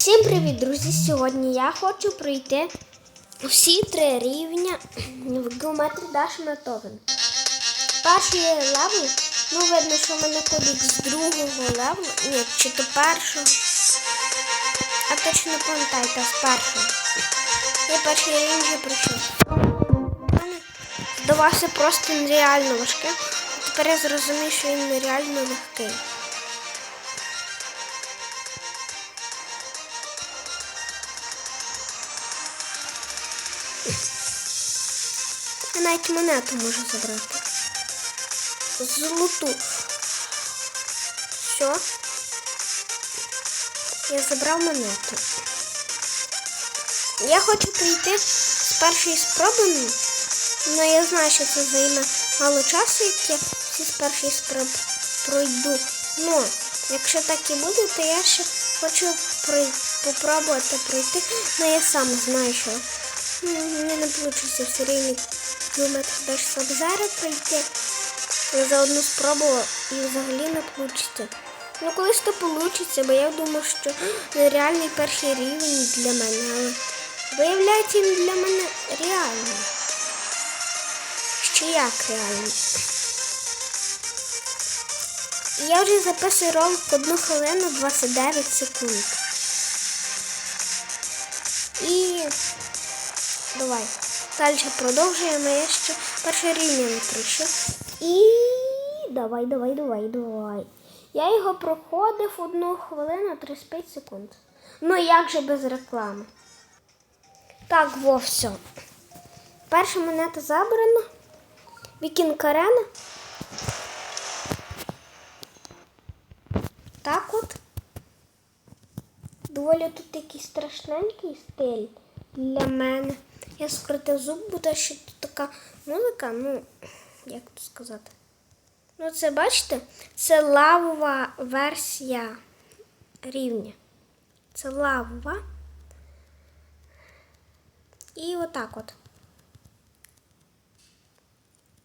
Всім привіт, друзі! Сьогодні я хочу пройти всі три рівня в геометрі Dash Beethoven. Перший левел, ну видно, що в мене кодик з другого левелу, ні, чи то першого. А точно не пам'ятаю, та з першого. Я перший рівень вже пройшов. Здавався просто нереально важким, тепер я зрозумів, що він нереально легкий. Я навіть монету можу забрати. Золоту. Все. Я забрав монету. Я хочу прийти з першої спроби, але я знаю, що це займе мало часу, як я всі з першої спроби пройду. Ну, якщо так і буде, то я ще хочу прой- попробувати пройти, але я сам знаю, що м, мені не вийде все рівно кілометр даш Сабзара пройти. Я за одну спробу і взагалі не вийде. Ну колись то вийде, бо я думав, що нереальний перший рівень для мене, але виявляється він для мене реальний. Ще як реальний. Я вже записую ролик 1 хвилину 29 секунд. І давай. Далі продовжуємо. Я ще перший рівень не пройшов. І давай, давай, давай, давай. Я його проходив 1 хвилину 35 секунд. Ну як же без реклами? Так, во все. Перша монета забрана. Вікінг арена. Так от. Доволі тут якийсь страшненький стиль для мене. Я скрити зуб, бо те, що тут така музика, ну, як тут сказати. Ну, це бачите, це лавова версія рівня. Це лавова. І отак от.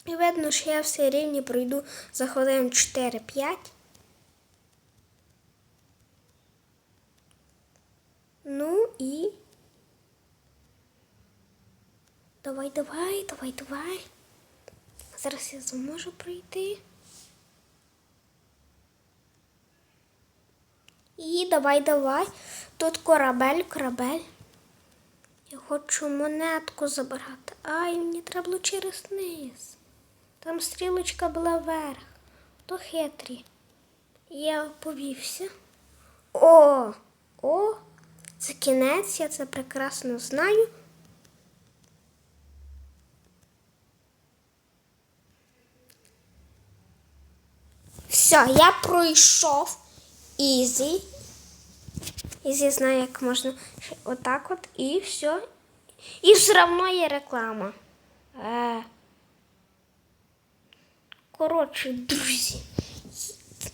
І видно, що я все рівні пройду за хвилин 4-5. Ну і. Давай, давай, давай, давай. Зараз я зможу пройти. І давай, давай. Тут корабель, корабель. Я хочу монетку забрати. Ай, мені треба було через низ. Там стрілочка була вверх. То хитрі. Я повівся. О! О! Це кінець, я це прекрасно знаю. Все, я пройшов ізі. Ізі знаю, як можна отак от і все. І все одно є реклама. Е. Коротше, друзі.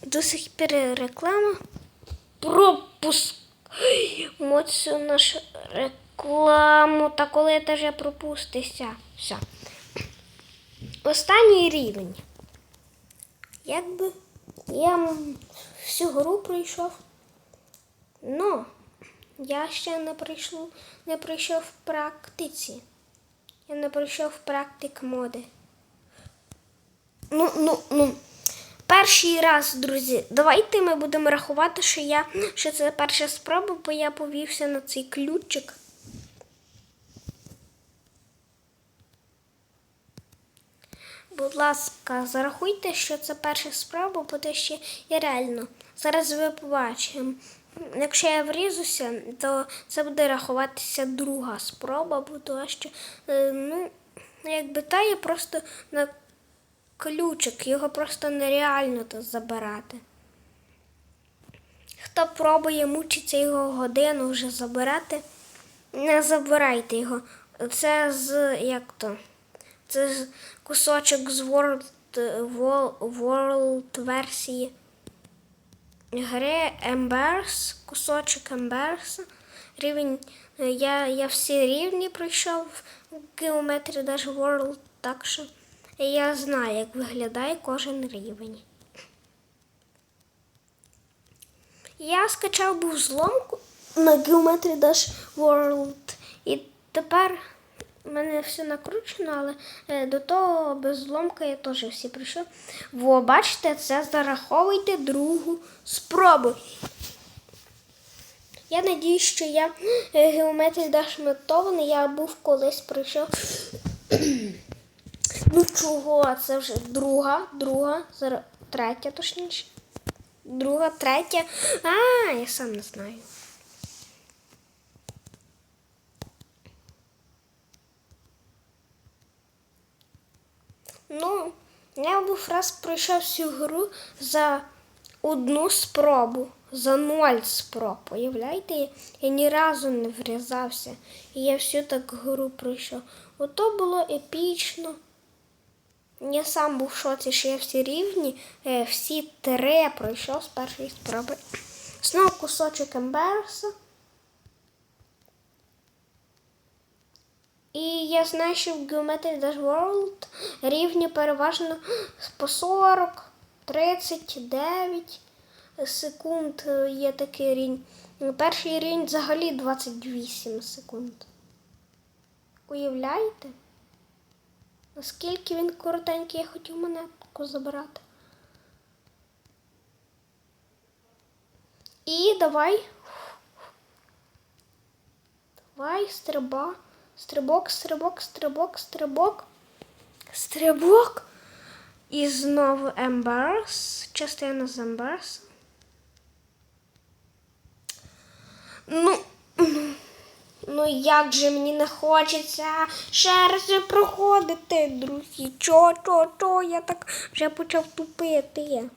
До сих пір реклама. Пропускаємо цю нашу рекламу. Та коли ти вже пропустишся. Все. Останній рівень. Якби я всю гру пройшов. Ну, я ще не пройшов, не пройшов в практиці. Я не пройшов практик моди. Ну, ну, ну. Перший раз, друзі, давайте ми будемо рахувати, що я що це перша спроба, бо я повівся на цей ключик. Будь ласка, зарахуйте, що це перша спроба, бо те ще я реально. Зараз ви побачимо. Якщо я врізуся, то це буде рахуватися друга спроба, бо що, е, ну, якби та є просто на ключик, його просто нереально то забирати. Хто пробує мучиться його годину вже забирати, не забирайте його. Це з як то? Це з кусочок з World, World, версії гри Embers, кусочок Embers. Рівень. Я, я всі рівні пройшов в Geometry Dash World, так що я знаю, як виглядає кожен рівень. Я скачав був зломку на Geometry Dash World. І тепер в мене все накручено, але е, до того без зломка я теж всі прийшов. Во, бачите, це зараховуйте другу спробу. Я надію, що я е, геометрії Dash я був колись прийшов. ну чого? Це вже друга, друга, третя точніше. Друга, третя. А, я сам не знаю. Ну, я був раз пройшов всю гру за одну спробу, за ноль спроб. Уявляєте, я, ні разу не врізався. І я всю так гру пройшов. Ото було епічно. Я сам був в шоці, що я всі рівні, е, всі три пройшов з першої спроби. Знову кусочок Емберса. І я знаю, що в Geometry Dash World рівні переважно по 40, 39 секунд є такий рівень. Перший рівень взагалі 28 секунд. Уявляєте? Наскільки він коротенький, я хотів монетку забрати. І давай. Давай, стриба. Стрибок, стрибок, стрибок, стрибок. Стрибок. І знову Емберс. Частина з Емберс. Ну, ну, ну як же мені не хочеться ще раз проходити, друзі. Чо, чо, чо, я так вже почав тупити.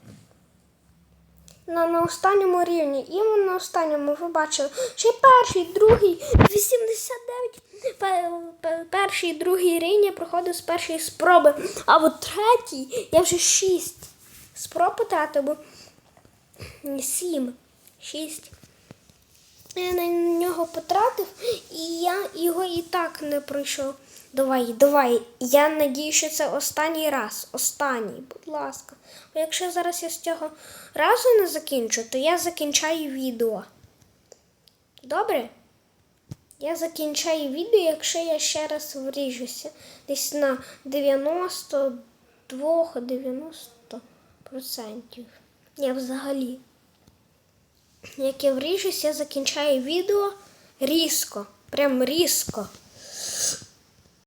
На, на останньому рівні, іменно на останньому ви бачили, ще перший, другий, 89, пе- пе- перший і другий рівень я проходив з першої спроби, а от третій я вже шість спроб потратив, бо не сім, шість. Я на нього потратив, і я його і так не пройшов. Давай, давай. Я надію, що це останній раз. Останній, будь ласка. Бо якщо зараз я з цього разу не закінчу, то я закінчаю відео. Добре? Я закінчаю відео, якщо я ще раз вріжуся. Десь на 92-90%. Я взагалі. Як я вріжусь, я закінчаю відео різко. Прям різко.